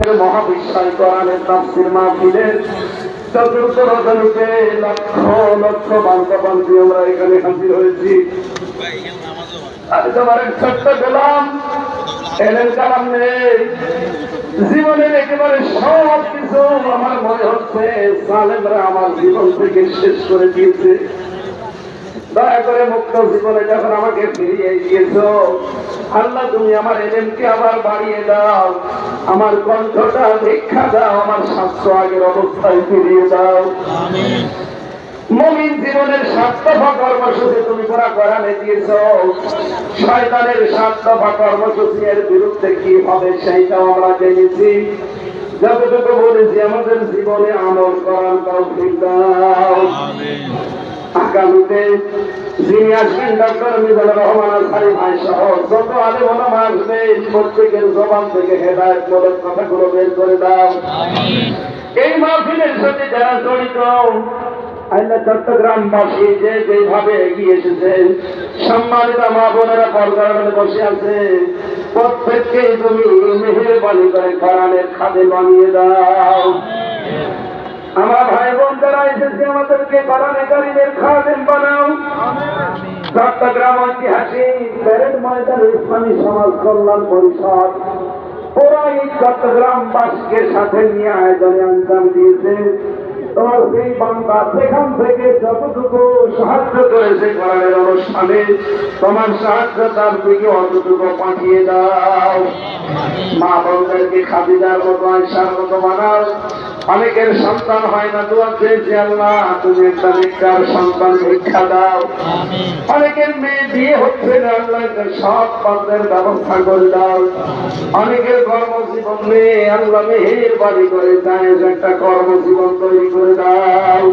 মহাবিশ্বাস কোরআনের তাফসির মাহফিলের চতুর্থ লক্ষ লক্ষ আমরা এখানে হাজির হয়েছি। একেবারে আমার আমার জীবন থেকে শেষ করে দিয়েছে। দয়া করে মুক্ত জীবনে যখন আমাকে ফিরিয়ে দিয়েছ আল্লাহ তুমি আমার এলেমকে আবার বাড়িয়ে দাও আমার কণ্ঠটা ভিক্ষা দাও আমার স্বাস্থ্য আগের অবস্থায় ফিরিয়ে দাও। মমিন জীবনের সাত দফা কর্মসূচি তুমি পুরা করানে দিয়েছ। শয়তানের দফা কর্মসূচি এর বিরুদ্ধে কি হবে সেইটাও আমরা জেনেছি। যতটুকু বলেছি আমাদের জীবনে আমল করার তৌফিক দাও। আগামীতে যিনি আসবেন ডক্টর মিজানুর রহমান আনসারি ভাই সহ যত আলে ওলামা আসবে প্রত্যেকের জবান থেকে হেদায়ত মূলক কথাগুলো বের করে দাও। এই মাহফিলের সাথে যারা জড়িত আইনা চট্টগ্রামবাসী যে যেভাবে এগিয়ে এসেছে সম্মানিত মা বোনেরা পর্দার বসে আছে প্রত্যেককে তুমি মেহেরবানি করে কোরআনের খাদে বানিয়ে দাও। আমার ভাই বোন যারা এসেছে আমাদেরকে বারানাকারীদের খাদেম বানাও চট্টগ্রাম ঐতিহাসিক প্যারেড ময়দান ইসলামী সমাজ কল্যাণ তোমার সাহায্য তার থেকে অতটুকু পাঠিয়ে দাও। মা বোনদেরকে খাদিজার মতো আয়সার মতো বানাও। অনেকের সন্তান হয় না দোয়া চেয়েছি আল্লাহ তুমি একটা ভিক্ষার সন্তান ভিক্ষা দাও। অনেকের মেয়ে বিয়ে হচ্ছে না আল্লাহ সব পাত্রের ব্যবস্থা করে দাও। অনেকের কর্মজীবন মেয়ে আল্লাহ মেহের বাড়ি করে চায় একটা কর্মজীবন তৈরি করে দাও।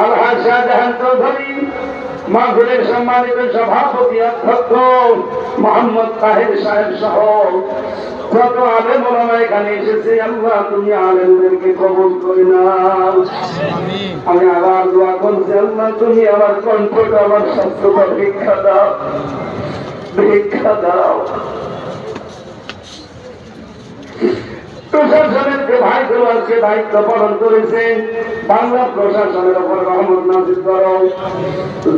আল্লাহ শাহজাহান চৌধুরী মাহফিলের সম্মানিত সভাপতি অধ্যক্ষ মোহাম্মদ তাহের সাহেব সহ কত আলেম ওলামা এখানে এসেছে, আল্লাহ তুমি আলেমদেরকে কবুল করে নাও। আমি আবার দোয়া করছি, আল্লাহ তুমি আমার কণ্ঠকে আমার ভিক্ষা দাও। ভিক্ষা দাও। প্রশাসনের যে ভাইগুলো আজকে দায়িত্ব পালন করেছে, বাংলা প্রশাসনের ওপর রহমত নাজির করো।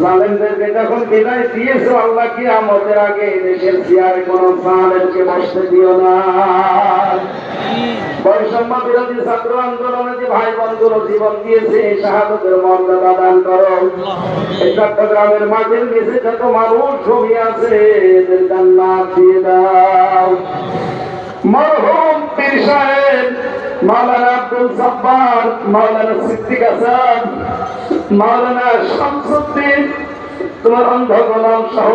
জালেমদেরকে যখন বিদায় দিয়েছ আল্লাহ কি আমাদের আগে, দেশের চেয়ারে কোন জালেমকে বসতে দিও না। বৈষম্য বিরোধী ছাত্র আন্দোলনে যে ভাই বোনগুলো জীবন দিয়েছে, শাহাদতের মর্যাদা দান করো। এই চট্টগ্রামের মাঠের নিচে যত মানুষ ছবি আছে, এদের জান্নাত দিয়ে দাও। মরহুম সাহেব, মাওলানা আব্দুল মাওলানা সিদ্দিক হাসান, মাওলানা শামসুদ্দিন, তোমার অন্ধ গোলাম সহ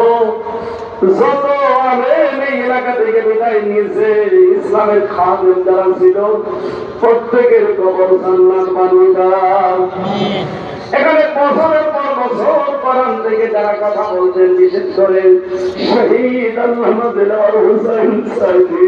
যত আলেম এই এলাকা থেকে বিদায় নিয়েছে, ইসলামের যারা ছিল, প্রত্যেকের কবর জান্নাত দাও। এখানে বছরের পর বছর কোরআন থেকে যারা কথা বলছেন বিশেষ করে শহীদ আল্লাহ হুসাইন সাইদি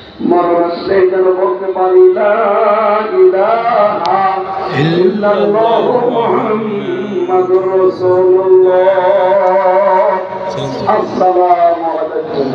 মরণ আসলে যেন বলতে পারি আসসালামু আলাইকুম।